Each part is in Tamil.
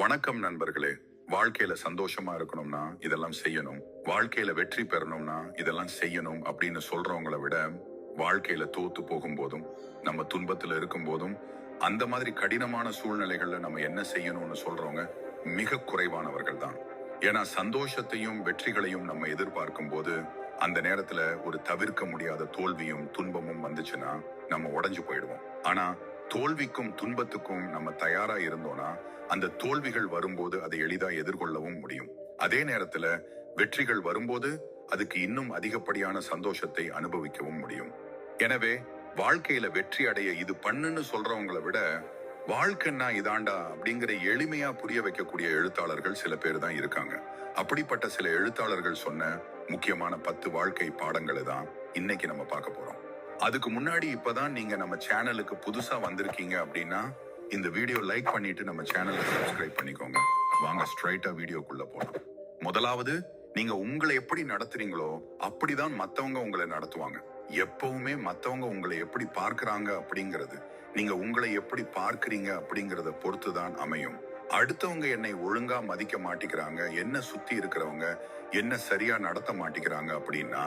வணக்கம் நண்பர்களே. வாழ்க்கையில சந்தோஷமா இருக்கணும்னா இதெல்லாம் செய்யணும். வாழ்க்கையில வெற்றி பெறணும்னா இதெல்லாம் செய்யணும் அப்படின்னு சொல்றவங்களை விட வாழ்க்கையில தோத்து போகும்போதும் நம்ம துன்பத்துல இருக்கும் போதும் அந்த மாதிரி கடினமான சூழ்நிலைகள்ல நம்ம என்ன செய்யணும்னு சொல்றவங்க மிக குறைவானவர்கள் தான். ஏன்னா சந்தோஷத்தையும் வெற்றிகளையும் நம்ம எதிர்பார்க்கும் போது அந்த நேரத்துல ஒரு தவிர்க்க முடியாத தோல்வியும் துன்பமும் வந்துச்சுன்னா நம்ம உடஞ்சு போயிடுவோம். ஆனா தோல்விக்கும் துன்பத்துக்கும் நம்ம தயாரா இருந்தோம்னா அந்த தோல்விகள் வரும்போது அதை எளிதா எதிர்கொள்ளவும் முடியும். அதே நேரத்துல வெற்றிகள் வரும்போது அதுக்கு இன்னும் அதிகப்படியான சந்தோஷத்தை அனுபவிக்கவும் முடியும். எனவே வாழ்க்கையில வெற்றி அடைய இது பண்ணுன்னு சொல்றவங்களை விட வாழ்க்கைன்னா இதாண்டா அப்படிங்கிற எளிமையா புரிய வைக்கக்கூடிய எழுத்தாளர்கள் சில பேர் தான் இருக்காங்க. அப்படிப்பட்ட சில எழுத்தாளர்கள் சொன்ன முக்கியமான பத்து வாழ்க்கை பாடங்களை தான் இன்னைக்கு நம்ம பார்க்க போறோம். அதுக்கு முன்னாடி இப்பதான் நீங்க நம்ம சேனலுக்கு புதுசா வந்திருக்கீங்க அப்படின்னா இந்த வீடியோ லைக் பண்ணிட்டு நம்ம சேனலை சப்ஸ்கிரைப் பண்ணிக்கோங்க. வாங்க ஸ்ட்ரைட்டா வீடியோக்குள்ள போலாம். முதலாவது நீங்க உங்களை எப்படி நடத்துறீங்களோ அப்படிதான் மத்தவங்க உங்களை நடத்துவாங்க. எப்பவுமே மத்தவங்க உங்களை எப்படி பார்க்கறாங்க அப்படிங்கிறது நீங்க உங்களை எப்படி பார்க்கறீங்க அப்படிங்கறத பொறுத்து தான் அமையும். அடுத்தவங்க என்னை ஒழுங்கா மதிக்க மாட்டேங்கிறாங்க என்ன சுத்தி இருக்கிறவங்க என்ன சரியா நடத்த மாட்டேங்கிறாங்க அப்படின்னா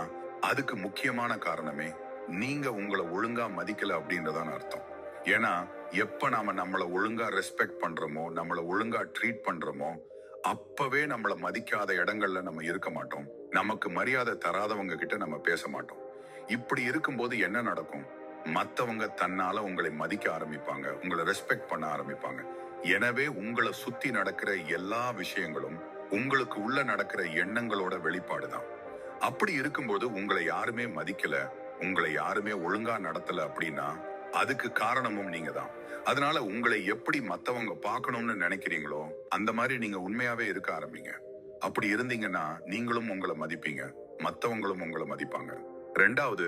அதுக்கு முக்கியமான காரணமே நீங்க உங்களை ஒழுங்கா மதிக்கல அப்படின்றதான அர்த்தம். ஏன்னா எப்ப நாம நம்மளை ஒழுங்கா ரெஸ்பெக்ட் பண்றோமோ நம்மளை ஒழுங்கா ட்ரீட் பண்றோமோ அப்பவே நம்மளை மதிக்காத இடங்கள்ல நம்ம இருக்க மாட்டோம். நமக்கு மரியாதை தராதவங்க கிட்ட நம்ம பேச மாட்டோம். இப்படி இருக்கும்போது என்ன நடக்கும்? மத்தவங்க தன்னால உங்களை மதிக்க ஆரம்பிப்பாங்க உங்களை ரெஸ்பெக்ட் பண்ண ஆரம்பிப்பாங்க. எனவே உங்களை சுத்தி நடக்கிற எல்லா விஷயங்களும் உங்களுக்கு உள்ள நடக்கிற எண்ணங்களோட வெளிப்பாடுதான். அப்படி இருக்கும்போது உங்களை யாருமே மதிக்கல உங்களை யாருமே ஒழுங்கா நடத்தல அப்படின்னா அதுக்கு காரணமும் நீங்க தான் அதனால உங்களை எப்படி மத்தவங்க பார்க்கணும்னு நினைக்கிறீங்களோ அந்த மாதிரி நீங்க உண்மையாவே இருக்க ஆரம்பிங்க. அப்படி இருந்தீங்கன்னா நீங்களும் உங்களை மதிப்பீங்க. மத்தவங்களும் உங்களை மதிப்பாங்க. ரெண்டாவது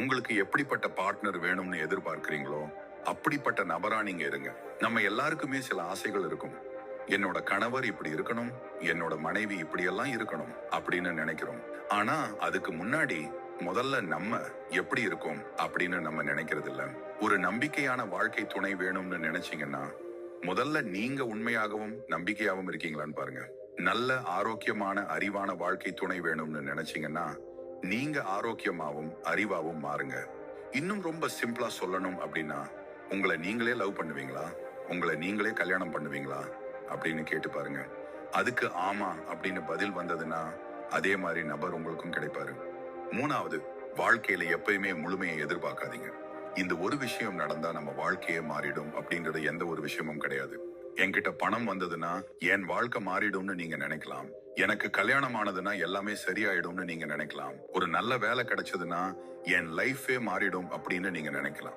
உங்களுக்கு எப்படிப்பட்ட பார்ட்னர் வேணும்னு எதிர்பார்க்கிறீங்களோ அப்படிப்பட்ட நபரா நீங்க இருங்க. நம்ம எல்லாருக்குமே சில ஆசைகள் இருக்கும். என்னோட கணவர் இப்படி இருக்கணும் என்னோட மனைவி இப்படியெல்லாம் இருக்கணும் அப்படின்னு நினைக்கிறோம். ஆனா அதுக்கு முன்னாடி முதல்ல நம்ம எப்படி இருக்கோம் அப்படின்னு நம்ம நினைக்கிறது இல்ல ஒரு நம்பிக்கையான வாழ்க்கை துணை வேணும்னு நினைச்சீங்கன்னா முதல்ல நீங்க உண்மையாகவும் நம்பிக்கையாகவும் இருக்கீங்களான்னு பாருங்க. நல்ல ஆரோக்கியமான அறிவான வாழ்க்கை துணை வேணும்னு நினைச்சீங்கன்னா நீங்க ஆரோக்கியமாவும் அறிவாவும் மாறுங்க. இன்னும் ரொம்ப சிம்பிளா சொல்லணும் அப்படின்னா உங்களை நீங்களே லவ் பண்ணுவீங்களா? உங்களை நீங்களே கல்யாணம் பண்ணுவீங்களா? அப்படின்னு கேட்டு பாருங்க. அதுக்கு ஆமா அப்படின்னு பதில் வந்ததுன்னா அதே மாதிரி நபர் உங்களுக்கும் கிடைப்பாரு. மூணாவது வாழ்க்கையில எப்பயுமே முழுமையை எதிர்பார்க்காதீங்க. இந்த ஒரு விஷயம் நடந்தா நம்ம வாழ்க்கையே மாறிடும் அப்படின்றது எந்த ஒரு விஷயமும் கிடையாது. என்கிட்ட பணம் வந்ததுன்னா என் வாழ்க்கை மாறிடும்னு நீங்க நினைக்கலாம். எனக்கு கல்யாணம் ஆனதுன்னா எல்லாமே சரியாயிடும்னு நீங்க நினைக்கலாம். ஒரு நல்ல வேலை கிடைச்சதுன்னா என் லைஃபே மாறிடும் அப்படின்னு நீங்க நினைக்கலாம்.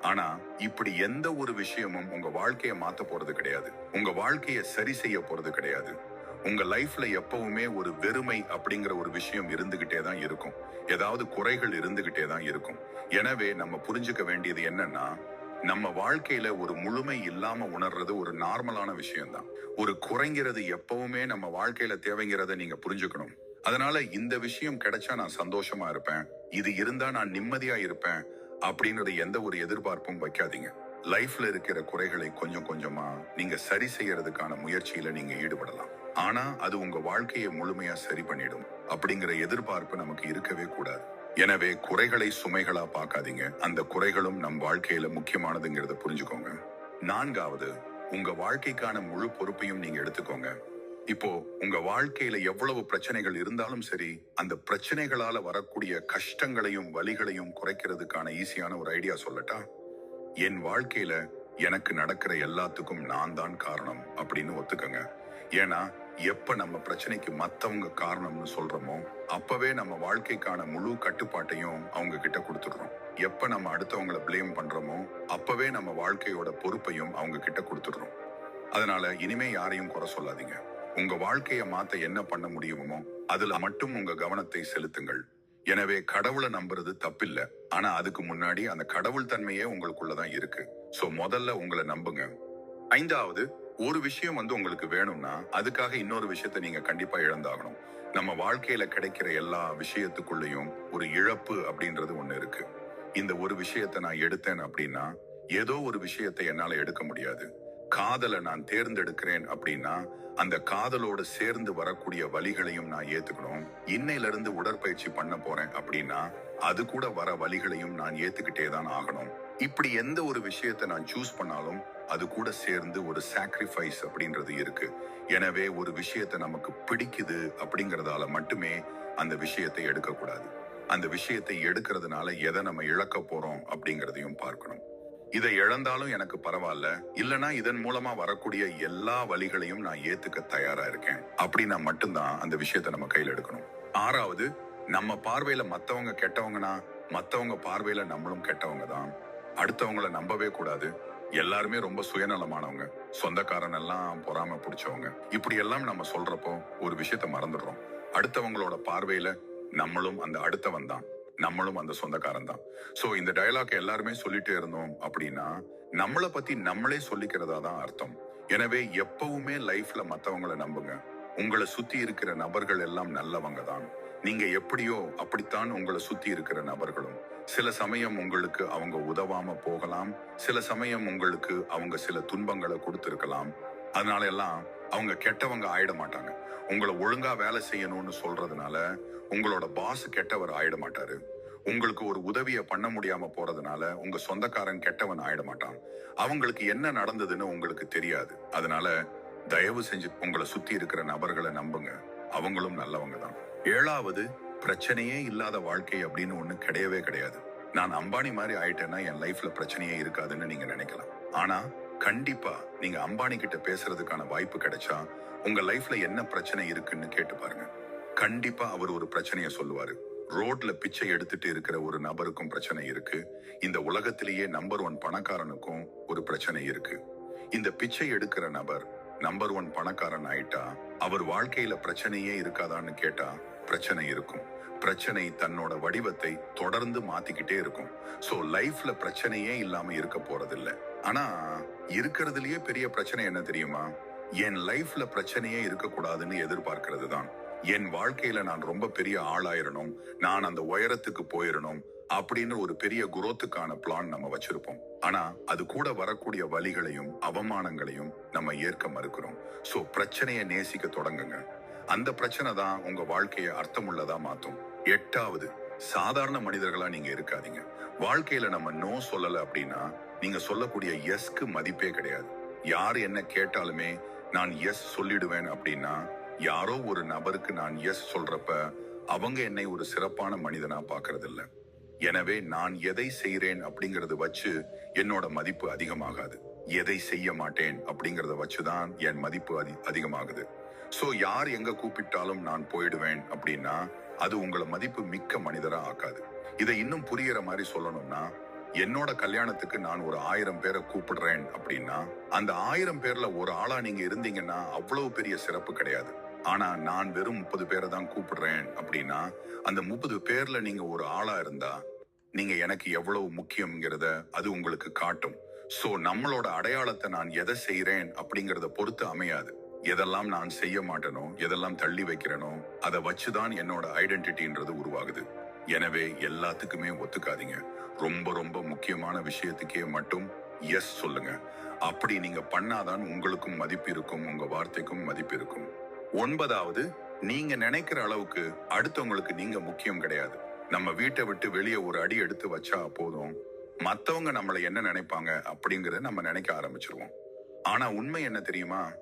ஆனா இப்படி எந்த ஒரு விஷயமும் உங்க வாழ்க்கைய மாத்த போறது கிடையாது. உங்க வாழ்க்கைய சரி செய்ய போறது கிடையாது. உங்க லைஃப்ல எப்பவுமே ஒரு வெறுமை அப்படிங்கிற ஒரு விஷயம் இருந்துகிட்டே தான் இருக்கும். ஏதாவது குறைகள் இருந்துகிட்டே தான் இருக்கும். எனவே நம்ம புரிஞ்சுக்க வேண்டியது என்னன்னா நம்ம வாழ்க்கையில ஒரு முழுமை இல்லாம உணர்றது ஒரு நார்மலான விஷயம்தான். ஒரு குறைங்கிறது எப்பவுமே நம்ம வாழ்க்கையில தேவைங்கிறத நீங்க புரிஞ்சுக்கணும். அதனால இந்த விஷயம் கிடைச்சா நான் சந்தோஷமா இருப்பேன். இது இருந்தா நான் நிம்மதியா இருப்பேன் அப்படின்றது எந்த ஒரு எதிர்பார்ப்பும் வைக்காதீங்க. லைஃப்ல இருக்கிற குறைகளை கொஞ்சம் கொஞ்சமா நீங்க சரி செய்யறதுக்கான முயற்சியில நீங்க ஈடுபடலாம். ஆனா அது உங்க வாழ்க்கையை முழுமையா சரி பண்ணிடும் அப்படிங்கிற எதிர்பார்ப்பு நமக்கு இருக்கவே கூடாது. எனவே குறைகளை சுமைகளா பார்க்காதீங்க. அந்த குறைகளும் நம் வாழ்க்கையில முக்கியமானதுங்கிறத புரிஞ்சுக்கோங்க. நான்காவது உங்க வாழ்க்கைக்கான முழு பொறுப்பையும் நீங்க எடுத்துக்கோங்க. இப்போ உங்க வாழ்க்கையில எவ்வளவு பிரச்சனைகள் இருந்தாலும் சரி அந்த பிரச்சனைகளால வரக்கூடிய கஷ்டங்களையும் வலிகளையும் குறைக்கிறதுக்கான ஈஸியான ஒரு ஐடியா சொல்லட்டா? என் வாழ்க்கையில எனக்கு நடக்கிற எல்லாத்துக்கும் நான் தான் காரணம் அப்படின்னு ஒத்துக்கங்க. ஏன்னா எப்ப நம்ம பிரச்சனைக்கு மத்தவங்க காரணம்னு சொல்றோமோ அப்பவே நம்ம வாழ்க்கைக்கான முழு கட்டுப்பாட்டையும் அவங்க கிட்ட கொடுத்துடுறோம். எப்ப நம்ம அடுத்தவங்கள ப்ளேம் பண்றோமோ அப்பவே நம்ம வாழ்க்கையோட பொறுப்பையும் அவங்க கிட்ட கொடுத்துடுறோம். அதனால இனிமே யாரையும் குறை சொல்லாதீங்க. உங்க வாழ்க்கைய மாத்த என்ன பண்ண முடியுமோ அதுல மட்டும் உங்க கவனத்தை செலுத்துங்கள். எனவே கடவுளை நம்புறது தப்பில்ல. ஆனா அதுக்கு முன்னாடி அந்த கடவுள் தன்மையே உங்களுக்குள்ளதான் இருக்கு. சோ முதல்ல உங்களை நம்புங்க. ஐந்தாவது ஒரு விஷயம் வந்து உங்களுக்கு வேணும்னா அதுக்காக இன்னொரு விஷயத்தை நீங்க கண்டிப்பா இழந்தாகணும். நம்ம வாழ்க்கையில கிடைக்கிற எல்லா விஷயத்துக்குள்ளேயும் ஒரு இழப்பு அப்படின்றது ஒண்ணு இருக்கு. இந்த ஒரு விஷயத்தை நான் எடுத்தேன் அப்படின்னா ஏதோ ஒரு விஷயத்தை என்னால எடுக்க முடியாது. காதலை நான் தேர்ந்தெடுக்கிறேன் அப்படின்னா அந்த காதலோடு சேர்ந்து வரக்கூடிய வழிகளையும் நான் ஏத்துக்கணும். இன்னையில இருந்து உடற்பயிற்சி பண்ண போறேன் அப்படின்னா அது கூட வர வழிகளையும் நான் ஏத்துக்கிட்டே தான் ஆகணும். இப்படி எந்த ஒரு விஷயத்தை நான் சூஸ் பண்ணாலும் அது கூட சேர்ந்து ஒரு சாக்ரிஃபைஸ் அப்படின்றது இருக்கு. எனவே ஒரு விஷயத்தை நமக்கு பிடிக்குது அப்படிங்கறதால மட்டுமே அந்த விஷயத்தை எடுக்கக்கூடாது. அந்த விஷயத்தை எடுக்கிறதுனால எதை நம்ம இழக்க போறோம் அப்படிங்கறதையும் பார்க்கணும். இதை இழந்தாலும் எனக்கு பரவாயில்ல. இல்லனா இதன் மூலமா வரக்கூடிய எல்லா வழிகளையும் நான் ஏத்துக்க தயாரா இருக்கேன். அப்படின்னா மட்டும்தான் அந்த விஷயத்தை நம்ம கையில் எடுக்கணும். ஆறாவது நம்ம பார்வையில மத்தவங்க கெட்டவங்கன்னா மத்தவங்க பார்வையில நம்மளும் கெட்டவங்க தான் அடுத்தவங்கள நம்பவே கூடாது. எல்லாருமே ரொம்ப சுயநலமானவங்க. சொந்தக்காரன் எல்லாம் பொறாம பிடிச்சவங்க. இப்படி எல்லாம் நம்ம சொல்றப்போ ஒரு விஷயத்த மறந்துடுறோம். அடுத்தவங்களோட பார்வையில நம்மளும் அந்த அடுத்தவன் தான். நம்மளும் அந்த சொந்தக்காரன் தான். சோ இந்த டயலாக் எல்லாருமே சொல்லிட்டே இருந்தோம் அப்படின்னா நம்மளை பத்தி நம்மளே சொல்லிக்கிறதா தான் அர்த்தம். எனவே எப்பவுமே லைஃப்ல மத்தவங்களை நம்புங்க. உங்களை சுத்தி இருக்கிற நபர்கள் எல்லாம் நல்லவங்க தான். நீங்க எப்படியோ அப்படித்தான் உங்களை சுத்தி இருக்கிற நபர்களும். சில சமயம் உங்களுக்கு அவங்க உதவாம போகலாம். சில சமயம் உங்களுக்கு அவங்க சில துன்பங்களை கொடுத்துருக்கலாம். அதனால எல்லாம் அவங்க கெட்டவங்க ஆயிட மாட்டாங்க. உங்களை ஒழுங்கா வேலை செய்யணும்னு சொல்றதுனால உங்களோட பாஸ் கெட்டவர் ஆயிட மாட்டாரு. உங்களுக்கு ஒரு உதவியை பண்ண முடியாம போறதுனால உங்க சொந்தக்காரன் கெட்டவன் ஆயிட மாட்டான். அவங்களுக்கு என்ன நடந்ததுன்னு உங்களுக்கு தெரியாது. அதனால தயவு செஞ்சு உங்களை சுத்தி இருக்கிற நபர்களை நம்புங்க. அவங்களும் நல்லவங்க தான். ஏழாவது பிரச்சனையே இல்லாத வாழ்க்கை அப்படின்னு ஒண்ணு கிடையவே கிடையாது. நான் அம்பானி மாதிரி ஆயிட்டேன்னா என் லைஃப்ல பிரச்சனையே இருக்காதுன்னு நீங்க நினைக்கலாம். ஆனா கண்டிப்பா நீங்க அம்பானி கிட்ட பேசுறதுக்கான வாய்ப்பு கிடைச்சா உங்க லைஃப்ல என்ன பிரச்சனை இருக்குன்னு கேட்டு பாருங்க. கண்டிப்பா அவர் ஒரு பிரச்சனைய சொல்லுவாரு. ரோட்ல பிச்சை எடுத்துட்டு இருக்கிற ஒரு நபருக்கும் பிரச்சனை இருக்கு. இந்த உலகத்திலேயே நம்பர் ஒன் பணக்காரனுக்கும் ஒரு பிரச்சனை இருக்கு. இந்த பிச்சை எடுக்கிற நபர் நம்பர் ஒன் பணக்காரன் ஆயிட்டா அவர் வாழ்க்கையில பிரச்சனையே இருக்காதான்னு கேட்டா பிரச்சனை இருக்கும். பிரச்சனை தன்னோட வடிவத்தை தொடர்ந்து மாத்திக்கிட்டே இருக்கும். சோ லைஃப்ல பிரச்சனையே இல்லாம இருக்க போறதில்ல. ஆனா இருக்கிறதுலயே பெரிய பிரச்சனை என்ன தெரியுமா? என் லைஃப்ல பிரச்சனையே இருக்கக்கூடாதுன்னு எதிர்பார்க்கிறது தான் என் வாழ்க்கையில நான் ரொம்ப பெரிய ஆளாயிரணும். நான் அந்த உயரத்துக்கு போயிடணும் அப்படின்னு ஒரு பெரிய குரோத்துக்கான பிளான் நம்ம வச்சிருப்போம். ஆனா அது கூட வரக்கூடிய வழிகளையும் அவமானங்களையும் நம்ம ஏற்க மறுக்கிறோம். சோ பிரச்சனையை நேசிக்க தொடங்குங்க. அந்த பிரச்சனை தான் உங்க வாழ்க்கையை அர்த்தமுள்ளதா மாத்தும். எட்டாவது சாதாரண மனிதர்களா நீங்க இருக்காதீங்க. வாழ்க்கையில நம்ம நோ சொல்லல அப்படின்னா நீங்க சொல்லக்கூடிய எஸ்க்கு மதிப்பே கிடையாது. யார் என்ன கேட்டாலுமே நான் எஸ் சொல்லிடுவேன் அப்படின்னா யாரோ ஒரு நபருக்கு நான் எஸ் சொல்றப்ப அவங்க என்னை ஒரு சிறப்பான மனிதனா பாக்குறது எனவே நான் எதை செய்கிறேன் அப்படிங்கறத வச்சு என்னோட மதிப்பு அதிகமாகாது. எதை செய்ய மாட்டேன் அப்படிங்கறத வச்சுதான் என் மதிப்பு அதி அதிகமாகுது. சோ யார் எங்க கூப்பிட்டாலும் நான் போயிடுவேன் அப்படின்னா அது உங்களை மதிப்பு மிக்க மனிதரா ஆக்காது. இதை இன்னும் புரியற மாதிரி சொல்லணும்னா என்னோட கல்யாணத்துக்கு நான் ஒரு ஆயிரம் பேரை கூப்பிடுறேன் அப்படின்னா அந்த ஆயிரம் பேர்ல ஒரு ஆளா நீங்க இருந்தீங்கன்னா அவ்வளவு பெரிய சிறப்பு கிடையாது. ஆனா நான் வெறும் முப்பது பேரை தான் கூப்பிடுறேன் அப்படின்னா அந்த முப்பது பேர்ல நீங்க ஒரு ஆளா இருந்தா நீங்க எனக்கு எவ்வளவு முக்கியம்ங்கிறத அது உங்களுக்கு காட்டும். சோ நம்மளோட அடையாளத்தை நான் எதை செய்யறேன் அப்படிங்கறத பொறுத்து அமையாது. எதெல்லாம் நான் செய்ய மாட்டேனோ எதெல்லாம் தள்ளி வைக்கிறேனோ அதை வச்சுதான் என்னோட ஐடென்டிட்டின்றது உருவாகுது. எனவே எல்லாத்துக்குமே ஒத்துக்காதீங்க. ரொம்ப ரொம்ப முக்கியமான விஷயத்துக்கே மட்டும் எஸ் சொல்லுங்க. அப்படி நீங்க பண்ணாதான் உங்களுக்கும் மதிப்பு இருக்கும் உங்க வார்த்தைக்கும் மதிப்பு இருக்கும். ஒன்பதாவது நீங்க நினைக்கிற அளவுக்கு அடுத்தவங்களுக்கு நீங்க முக்கியம் கிடையாது. நம்ம வீட்டை விட்டு வெளியே ஒரு அடி எடுத்து வச்சா போதும். மத்தவங்க நம்மளை என்ன நினைப்பாங்க அப்படிங்கறத நம்ம நினைக்க ஆரம்பிச்சிருவோம். ஆனா உண்மை என்ன தெரியுமா?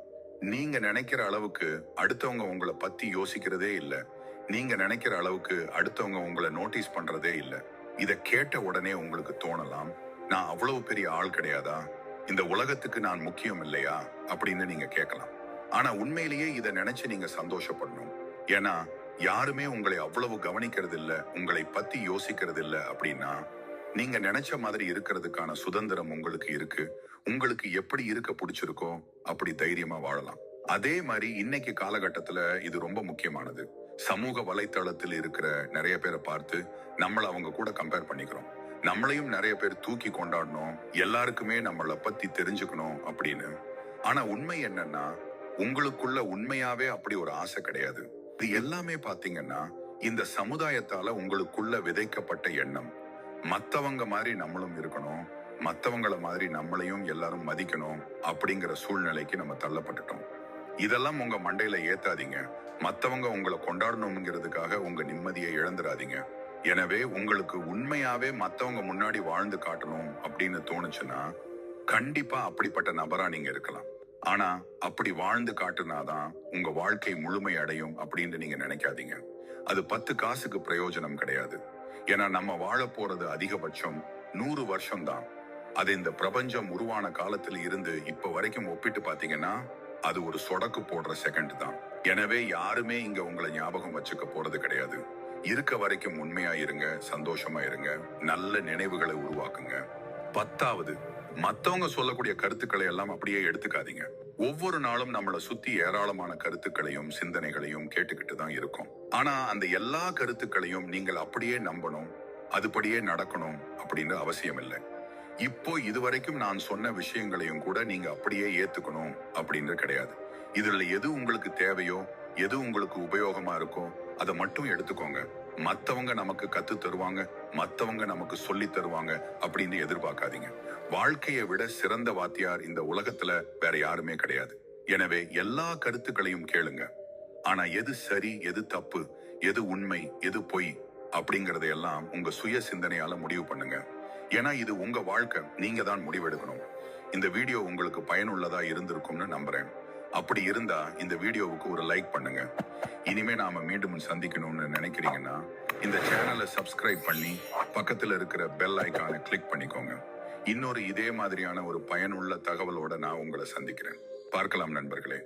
நீங்க நினைக்கிற அளவுக்கு அடுத்தவங்க உங்களை பத்தி யோசிக்கிறதே இல்லை. நீங்க நினைக்கிற அளவுக்கு அடுத்தவங்க உங்களை நோட்டீஸ் பண்றதே இல்லை. இதை கேட்ட உடனே உங்களுக்கு தோணலாம் நான் அவ்வளவு பெரிய ஆள் கிடையாதா? இந்த உலகத்துக்கு நான் முக்கியம் இல்லையா? அப்படின்னு நீங்க கேட்கலாம். ஆனா உண்மையிலேயே இதை நினைச்சு நீங்க சந்தோஷப்படணும். ஏன்னா யாருமே உங்களை அவ்வளவு கவனிக்கிறது இல்ல உங்களை பத்தி யோசிக்கிறது இல்ல அப்படின்னா நீங்க நினைச்ச மாதிரி இருக்கிறதுக்கான சுதந்திரம் உங்களுக்கு இருக்கு. உங்களுக்கு எப்படி இருக்க பிடிச்சிருக்கோ அப்படி தைரியமா வாழலாம். அதே மாதிரி இன்னைக்கு காலகட்டத்துல இது ரொம்ப முக்கியமானது. சமூக வலைத்தளத்தில் இருக்கிற நிறைய பேரை பார்த்து நம்மள அவங்க கூட கம்பேர் பண்ணிக்கிறோம். நம்மளையும் நிறைய பேர் தூக்கி கொண்டாடணும். எல்லாருக்குமே நம்மளை பத்தி தெரிஞ்சுக்கணும் அப்படின்னு. ஆனா உண்மை என்னன்னா உங்களுக்குள்ள உண்மையாவே அப்படி ஒரு ஆசை கிடையாது. இது எல்லாமே பாத்தீங்கன்னா இந்த சமுதாயத்தால உங்களுக்குள்ள விதைக்கப்பட்ட எண்ணம். மத்தவங்க மாதிரி நம்மளும் இருக்கணும் மத்தவங்கள மாதிரி நம்மளையும் எல்லாரும் மதிக்கணும் அப்படிங்கிற சூழ்நிலைக்கு நம்ம தள்ளப்பட்டுட்டோம். இதெல்லாம் உங்க மண்டையில ஏத்தாதீங்க. மத்தவங்க உங்களை கொண்டாடணுங்கிறதுக்காக உங்க நிம்மதியை இழந்துடாதீங்க. எனவே உங்களுக்கு உண்மையாவே மத்தவங்க முன்னாடி வாழ்ந்து காட்டணும் அப்படின்னு தோணுச்சுன்னா கண்டிப்பா அப்படிப்பட்ட நபரா நீங்க இருக்கலாம். ஆனா அப்படி வாழ்ந்து காட்டுனாதான் உங்க வாழ்க்கை முழுமை அடையும் அப்படின்னு நீங்க நினைக்காதீங்க. அது பத்து காசுக்கு பிரயோஜனம் கிடையாது. ஏன்னா நம்ம வாழ போறது அதிகபட்சம் நூறு வருஷம் தான் அது இந்த பிரபஞ்சம் உருவான காலத்துல இருந்து இப்ப வரைக்கும் ஒப்பிட்டு பாத்தீங்கன்னா அது ஒரு சொடக்கு போடுற செகண்ட் தான். எனவே யாருமே இங்க உங்களை ஞாபகம் வச்சுக்க போறது கிடையாது. இருக்க வரைக்கும் உண்மையா இருங்க சந்தோஷமா இருங்க நல்ல நினைவுகளை உருவாக்குங்க. பத்தாவது மத்தவங்க சொல்லக்கூடிய கருத்துக்களை எல்லாம் அப்படியே எடுத்துக்காதீங்க. ஒவ்வொரு நாளும் நம்மளை சுத்தி ஏராளமான கருத்துக்களையும் சிந்தனைகளையும் கேட்டுக்கிட்டு தான் இருக்கும். ஆனா அந்த எல்லா கருத்துக்களையும் நீங்கள் அப்படியே நம்பணும் அதுபடியே நடக்கணும் அப்படின்னு அவசியம் இல்லை. இப்போ இதுவரைக்கும் நான் சொன்ன விஷயங்களையும் கூட நீங்க அப்படியே ஏத்துக்கணும் அப்படின்னு கிடையாது. இதுல எது உங்களுக்கு தேவையோ எது உங்களுக்கு உபயோகமா இருக்கோ அதை மட்டும் எடுத்துக்கோங்க. மத்தவங்க நமக்கு கத்து தருவாங்க மத்தவங்க நமக்கு சொல்லி தருவாங்க அப்படின்னு எதிர்பார்க்காதீங்க. வாழ்க்கையை விட சிறந்த வாத்தியார் இந்த உலகத்துல வேற யாருமே கிடையாது. எனவே எல்லா கருத்துக்களையும் கேளுங்க. ஆனா எது சரி எது தப்பு எது உண்மை எது பொய் அப்படிங்கறதையெல்லாம் உங்க சுய சிந்தனையால முடிவு பண்ணுங்க. ஏன்னா இது உங்க வாழ்க்கை நீங்க தான் முடிவெடுக்கணும். இந்த வீடியோ உங்களுக்கு பயனுள்ளதா இருந்திருக்கும்னு நம்புறேன். அப்படி இருந்தா இந்த வீடியோவுக்கு ஒரு லைக் பண்ணுங்க. இனிமே நாம மீண்டும் சந்திக்கணும்னு நினைக்கிறீங்கன்னா இந்த சேனலை சப்ஸ்கிரைப் பண்ணி பக்கத்துல இருக்கிற பெல் ஐக்கானை கிளிக் பண்ணிக்கோங்க. இன்னொரு இதே மாதிரியான ஒரு பயனுள்ள தகவலோட நான் உங்களை சந்திக்கிறேன். பார்க்கலாம் நண்பர்களே.